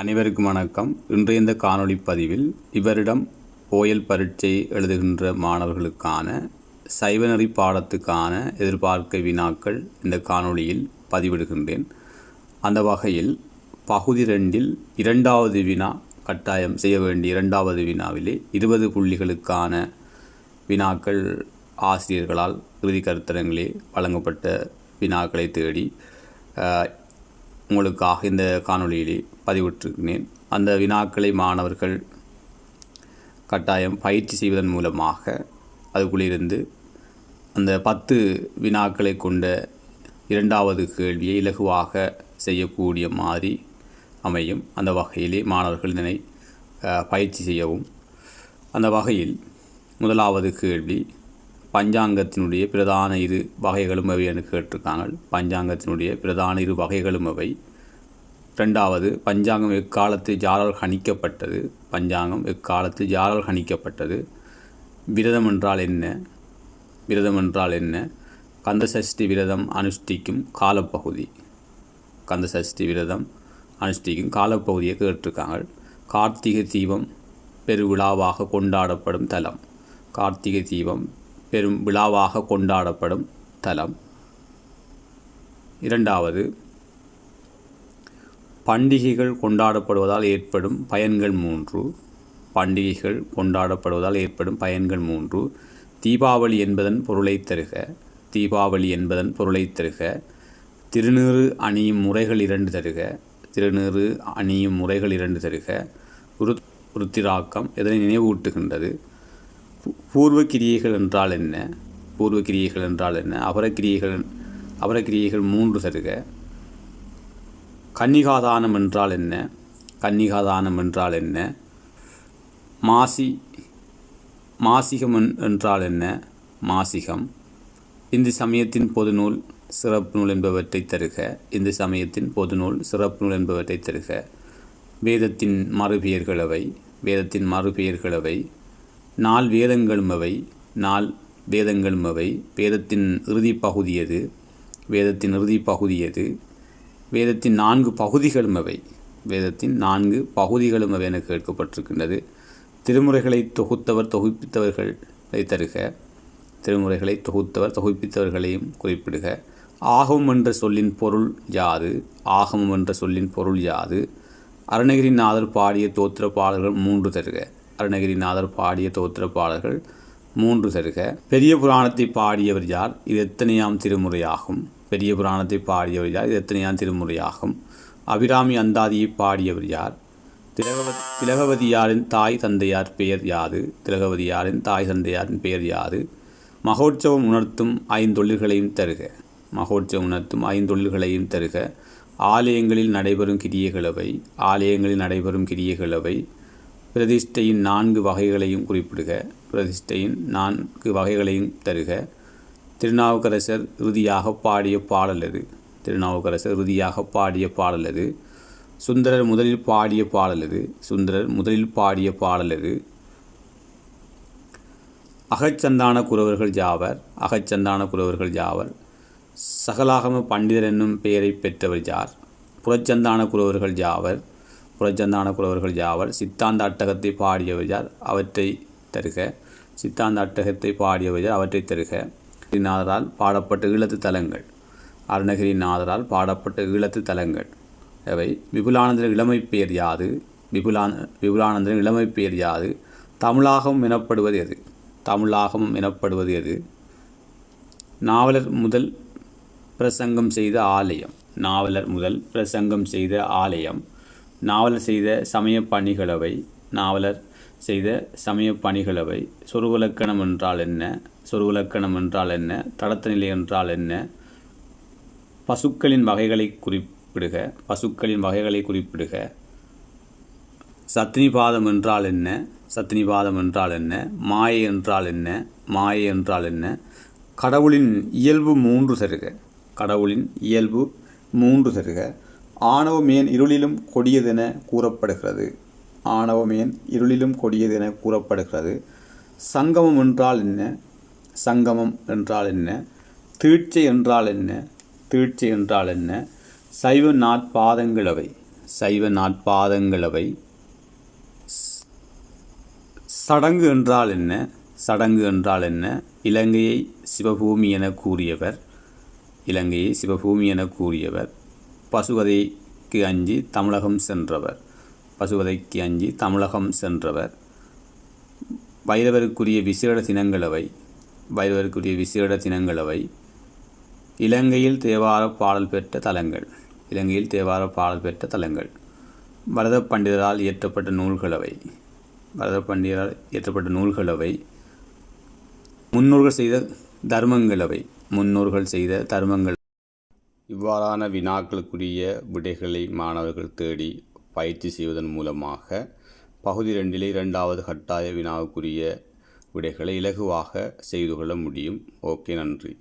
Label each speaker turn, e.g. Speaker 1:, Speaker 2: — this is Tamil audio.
Speaker 1: அனைவருக்கும் வணக்கம். இன்றைய இந்த காணொளி பதிவில் இவரிடம் ஓயல் பரீட்சை எழுதுகின்ற மாணவர்களுக்கான சைவநெறி பாடத்துக்கான எதிர்பார்க்க வினாக்கள் இந்த காணொளியில் பதிவிடுகின்றேன். அந்த வகையில் பகுதி ரெண்டில் இரண்டாவது வினா கட்டாயம் செய்ய வேண்டிய இரண்டாவது வினாவிலே இருபது புள்ளிகளுக்கான வினாக்கள் ஆசிரியர்களால் இறுதி கருத்தரங்களே வழங்கப்பட்ட வினாக்களை தேடி உங்களுக்காக இந்த காணொளியிலே பதிவிட்டிருக்கிறேன். அந்த வினாக்களை மாணவர்கள் கட்டாயம் பயிற்சி செய்வதன் மூலமாக அதுக்குள்ளிருந்து அந்த பத்து வினாக்களை கொண்ட இரண்டாவது கேள்வியை இலகுவாக செய்யக்கூடிய மாதிரி அமையும். அந்த வகையிலே மாணவர்கள் இதனை பயிற்சி செய்யவும். அந்த வகையில் முதலாவது கேள்வி பஞ்சாங்கத்தினுடைய பிரதான இரு வகைகளும் அவை என்று கேட்டிருக்காங்க பஞ்சாங்கத்தினுடைய பிரதான இரு வகைகளும் அவை. ரெண்டாவது பஞ்சாங்கம் எக்காலத்தில் யாரால் கணிக்கப்பட்டது பஞ்சாங்கம் எக்காலத்தில் யாரால் கணிக்கப்பட்டது விரதம் என்றால் என்ன? விரதம் என்றால் என்ன? கந்தசஷ்டி விரதம் அனுஷ்டிக்கும் காலப்பகுதி. கந்தசஷ்டி விரதம் அனுஷ்டிக்கும் காலப்பகுதியை கேட்டிருக்காங்க கார்த்திகை தீபம் பெருவிழாவாக கொண்டாடப்படும் தலம். கார்த்திகை தீபம் பெரும் விழாவாக கொண்டாடப்படும் தலம். இரண்டாவது பண்டிகைகள் கொண்டாடப்படுவதால் ஏற்படும் பயன்கள் மூன்று. பண்டிகைகள் கொண்டாடப்படுவதால் ஏற்படும் பயன்கள் மூன்று. தீபாவளி என்பதன் பொருளை தருக. தீபாவளி என்பதன் பொருளை தருக. திருநீறு அணியும் முறைகள் இரண்டு தருக. திருநீறு அணியும் முறைகள் இரண்டு தருக. உரு உருத்திராக்கம் இதனை நினைவூட்டுகின்றது? பூர்வ கிரியைகள் என்றால் என்ன? பூர்வ கிரியைகள் என்றால் என்ன? அபரக்கிரியைகள் அபரக்கிரியைகள் மூன்று தருக. கன்னிகாதானம் என்றால் என்ன? கன்னிகாதானம் என்றால் என்ன? மாசி மாசிகம் என்- என்றால் என்ன? மாசிகம். இந்து சமயத்தின் பொதுநூல் சிறப்பு நூல் என்பவற்றை தருக. இந்து சமயத்தின் பொது நூல் சிறப்பு நூல் என்பவற்றை தருக. வேதத்தின் மறுபெயர்களவை வேதத்தின் மறுபெயர்களவை நால் வேதங்களும் அவை நால் வேதங்களும் அவை. வேதத்தின் இறுதி பகுதி எது? வேதத்தின் இறுதி பகுதி எது? வேதத்தின் நான்கு பகுதிகளும் அவை. வேதத்தின் நான்கு பகுதிகளும் அவை என கேட்கப்பட்டிருக்கின்றது. திருமுறைகளை தொகுத்தவர் தொகுப்பித்தவர்களை தருக. திருமுறைகளை தொகுத்தவர் தொகுப்பித்தவர்களையும் குறிப்பிடுக. ஆகமம் என்ற சொல்லின் பொருள் யாது? ஆகமம் என்ற சொல்லின் பொருள் யாது? அருணகிரிநாதர் பாடிய தோத்திர பாடல்கள் மூன்று தருக. அருணகிரிநாதர் பாடிய தோத்திர பாடல்கள் மூன்று செருக. பெரிய புராணத்தை பாடியவர் யார்? இது எத்தனையாம் திருமுறையாகும்? பெரிய புராணத்தை பாடியவர் யார்? இது எத்தனையாம் திருமுறையாகும்? அபிராமி அந்தாதியை பாடியவர் யார்? திலகவ திலகவதியாரின் தாய் தந்தையார் பெயர் யாது? திலகவதியாரின் தாய் தந்தையாரின் பெயர் யாது? மகோற்சவம் உணர்த்தும் ஐந்தொழில்களையும் தருக. மகோற்சவம் உணர்த்தும் ஐந்தொழில்களையும் தருக. ஆலயங்களில் நடைபெறும் கிரியைகளவை ஆலயங்களில் நடைபெறும் கிரியைகளவை பிரதிஷ்டையின் நான்கு வகைகளையும் குறிப்பிடுக. பிரதிஷ்டையின் நான்கு வகைகளையும் தருக. திருநாவுக்கரசர் இறுதியாக பாடிய பாடல் அது திருநாவுக்கரசர் இறுதியாக பாடிய பாடல் அது சுந்தரர் முதலில் பாடிய பாடல் அது சுந்தரர் முதலில் பாடிய பாடல் அது அகச்சந்தான குறவர்கள் ஜாவர் அகச்சந்தான குறவர்கள் ஜாவர் சகலாகம பண்டிதர் என்னும் பெயரை பெற்றவர் ஜார் புறச்சந்தான குறவர்கள் ஜாவர் புறச்சந்தான குறவர்கள் யாவர்? சித்தாந்த அட்டகத்தை பாடியவர் யார்? அவற்றை தருக. சித்தாந்த அட்டகத்தை பாடியவர் யார்? அவற்றை தருக. நாதரால் பாடப்பட்ட ஈழத்து தலங்கள். அருணகிரிநாதரால் பாடப்பட்ட ஈழத்து தலங்கள். அவை விபுலானந்தர் இளமை பெயர் யாது? விபுலான விபுலானந்தரின் இளமை பெயர் யாது? தமிழாகம் எனப்படுவது எது? தமிழாகம் எனப்படுவது எது? நாவலர் முதல் பிரசங்கம் செய்த ஆலயம். நாவலர் முதல் பிரசங்கம் செய்த ஆலயம். நாவலர் செய்த சமய பணிகளவை நாவலர் செய்த சமய பணிகளவை சொருவலக்கணம் என்றால் என்ன சொருவலக்கணம் என்றால் என்ன தடத்த நிலை என்றால் என்ன பசுக்களின் வகைகளை குறிப்பிடுக பசுக்களின் வகைகளை குறிப்பிடுக. சத்தினிபாதம் என்றால் என்ன சத்தினிபாதம் என்றால் என்ன மாயை என்றால் என்ன மாயை என்றால் என்ன கடவுளின் இயல்பு மூன்று தருக கடவுளின் இயல்பு மூன்று தருக. ஆணவமேன் இருளிலும் கொடியதென கூறப்படுகிறது. ஆணவமேன் இருளிலும் கொடியதென கூறப்படுகிறது. சங்கமம் என்றால் என்ன? சங்கமம் என்றால் என்ன? தீட்சை என்றால் என்ன? தீட்சை என்றால் என்ன? சைவ நாட்பாதங்கள் சைவ நாட்பாதங்களவை. சடங்கு என்றால் என்ன? சடங்கு என்றால் என்ன? இலங்கையை சிவபூமி என கூறியவர். இலங்கையை சிவபூமி என கூறியவர். பசுவதைக்கு அஞ்சி தமிழகம் சென்றவர். பசுவதைக்கு அஞ்சி தமிழகம் சென்றவர். வைரவருக்குரிய விசேட தினங்களவை வைரவருக்குரிய விசேட தினங்களவை இலங்கையில் தேவார பாடல் பெற்ற தலங்கள் இலங்கையில் தேவார பாடல் பெற்ற தலங்கள். பரத பண்டிதரால் இயற்றப்பட்ட நூல்களவை பரத பண்டிதரால் இயற்றப்பட்ட நூல்களவை முன்னோர்கள் செய்த தர்மங்களவை முன்னோர்கள் செய்த தர்மங்கள் இவ்வாறான வினாக்களுக்குரிய விடைகளை மாணவர்கள் தேடி பயிற்சி செய்வதன் மூலமாக பகுதி ரெண்டிலே இரண்டாவது கட்டாய வினாவுக்குரிய விடைகளை இலகுவாக செய்து கொள்ள முடியும். ஓகே நன்றி.